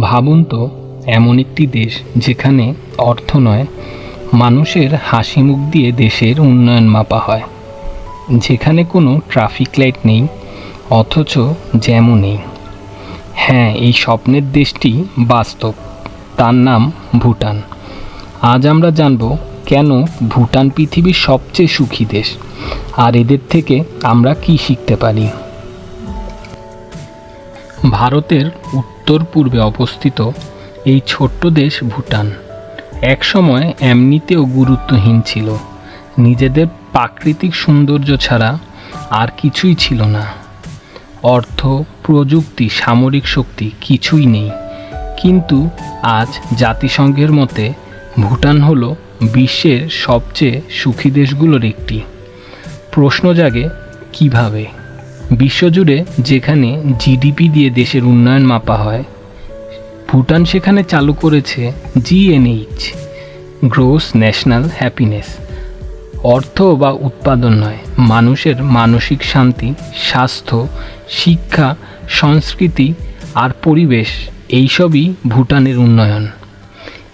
ভাবুন তো, এমন একটি দেশ যেখানে অর্থ নয়, মানুষের হাসি মুখ দিয়ে দেশের উন্নয়ন মাপা হয়। যেখানে কোনো ট্রাফিক লাইট নেই, অথচ জ্যামও নেই। হ্যাঁ এই স্বপ্নের দেশটি বাস্তব। তার নাম ভুটান। আজ আমরা জানব কেন ভুটান পৃথিবীর সবচেয়ে সুখী দেশ। আর এদের থেকে আমরা কি শিখতে পারি? ভারতের উত্তর পূর্বে অবস্থিত এই ছোট্ট দেশ ভুটান। একসময় এমনিতেও গুরুত্বহীন ছিল। নিজেদের প্রাকৃতিক সৌন্দর্য ছাড়া আর কিছুই ছিল না। অর্থ, প্রযুক্তি, সামরিক শক্তি কিছুই নেই। কিন্তু আজ জাতিসংঘের মতে ভুটান হলো বিশ্বের সবচেয়ে সুখী দেশগুলোর একটি। প্রশ্ন জাগে, কীভাবে? বিশ্বজুড়ে যেখানে জিডিপি দিয়ে দেশের উন্নয়ন মাপা হয়, ভুটান সেখানে চালু করেছে জিএনএইচ গ্রোস ন্যাশনাল হ্যাপিনেস অর্থ বা উৎপাদন নয়, মানুষের মানসিক শান্তি, স্বাস্থ্য, শিক্ষা, সংস্কৃতি আর পরিবেশ, এইসবই ভুটানের উন্নয়ন।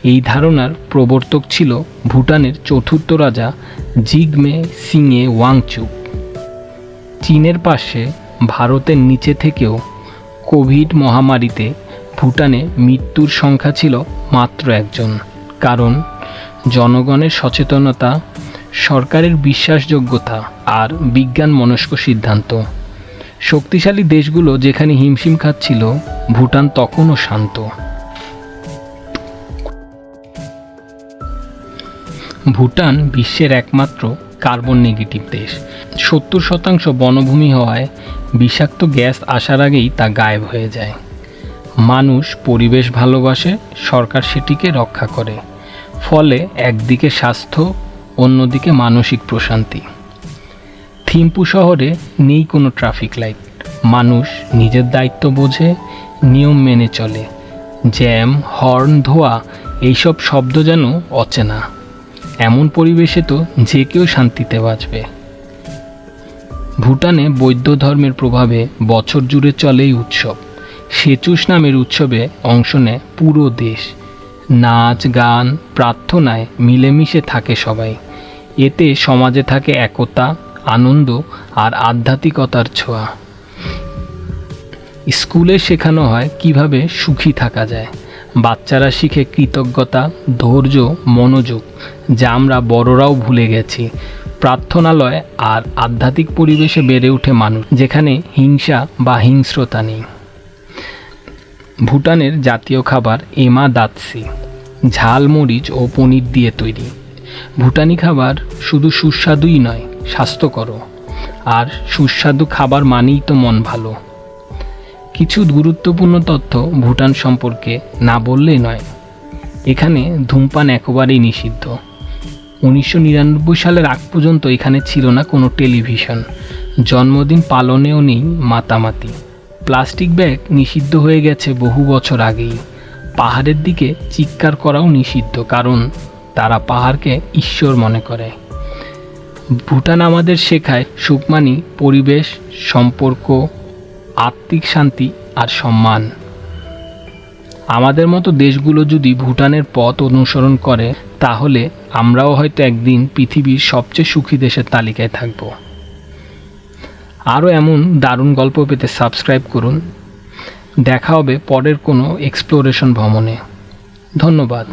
এই ধারণার প্রবর্তক ছিল ভুটানের চতুর্থ রাজা জিগমে সিংয়ে ওয়াংচুক। চীনের পাশে ভারতের নিচে থেকেও কোভিড মহামারীতে ভুটানে মৃত্যুর সংখ্যা ছিল মাত্র একজন। কারণ জনগণের সচেতনতা, সরকারের বিশ্বাসযোগ্যতা আর বিজ্ঞান মনস্ক সিদ্ধান্ত। শক্তিশালী দেশগুলো যেখানে হিমশিম খাচ্ছিল, ভুটান তখনও শান্ত। ভুটান বিশ্বের একমাত্র কার্বন নেগেটিভ দেশ। সত্তর শতাংশ বনভূমি হওয়ায় বিষাক্ত গ্যাস আসার আগেই তা গায়েব হয়ে যায়। মানুষ পরিবেশ ভালোবাসে, সরকার সেটিকে রক্ষা করে। ফলে একদিকে স্বাস্থ্য, অন্যদিকে মানসিক প্রশান্তি। থিম্পু শহরে নেই কোনো ট্রাফিক লাইট। মানুষ নিজের দায়িত্ব বোঝে, নিয়ম মেনে চলে। জ্যাম, হর্ন, ধোয়া, এইসব শব্দ যেন অচেনা। এমন পরিবেশে তো যে কেউ শান্তিতে বাঁচবে। ভুটানে বৌদ্ধ ধর্মের প্রভাবে বছর জুড়ে চলে এই উৎসব। সেচুস নামের উৎসবে অংশ নেয় পুরো দেশ। নাচ, গান, প্রার্থনায় মিলেমিশে থাকে সবাই। এতে সমাজে থাকে একতা, আনন্দ আর আধ্যাত্মিকতার ছোঁয়া। স্কুলে শেখানো হয় কীভাবে সুখী থাকা যায়। বাচ্চারা শিখে কৃতজ্ঞতা, ধৈর্য, মনোযোগ, যা আমরা বড়রাও ভুলে গেছি। প্রার্থনালয় আর আধ্যাত্মিক পরিবেশে বেড়ে ওঠে মানুষ, যেখানে হিংসা বা হিংস্রতা নেই। ভুটানের জাতীয় খাবার এমা দাতসি ঝাল মরিচ ও পনির দিয়ে তৈরি। ভুটানি খাবার শুধু সুস্বাদুই নয় স্বাস্থ্যকর আর সুস্বাদু খাবার মানেই তো মন ভালো। কিছু গুরুত্বপূর্ণ তথ্য ভুটান সম্পর্কে না বললেই নয়। এখানে ধূমপান একেবারেই নিষিদ্ধ। উনিশশো নিরানব্বই সালের আগ পর্যন্ত এখানে ছিল না কোনো টেলিভিশন। জন্মদিন পালনেও নেই মাতামাতি। প্লাস্টিক ব্যাগ নিষিদ্ধ হয়ে গেছে বহু বছর আগেই। পাহাড়ের দিকে চিৎকার করাও নিষিদ্ধ, কারণ তারা পাহাড়কে ঈশ্বর মনে করে। ভুটান আমাদের শেখায়, সুকমানি, পরিবেশ, সম্পর্ক আত্মিক শান্তি আর সম্মান। আমাদের মতো দেশগুলো যদি ভুটানের পথ অনুসরণ করে, তাহলে আমরাও হয়তো একদিন পৃথিবীর সবচেয়ে সুখী দেশের তালিকায় থাকব। আরও এমন দারুণ গল্প পেতে সাবস্ক্রাইব করুন। দেখা হবে পরের কোনো এক্সপ্লোরেশন ভ্রমণে। ধন্যবাদ।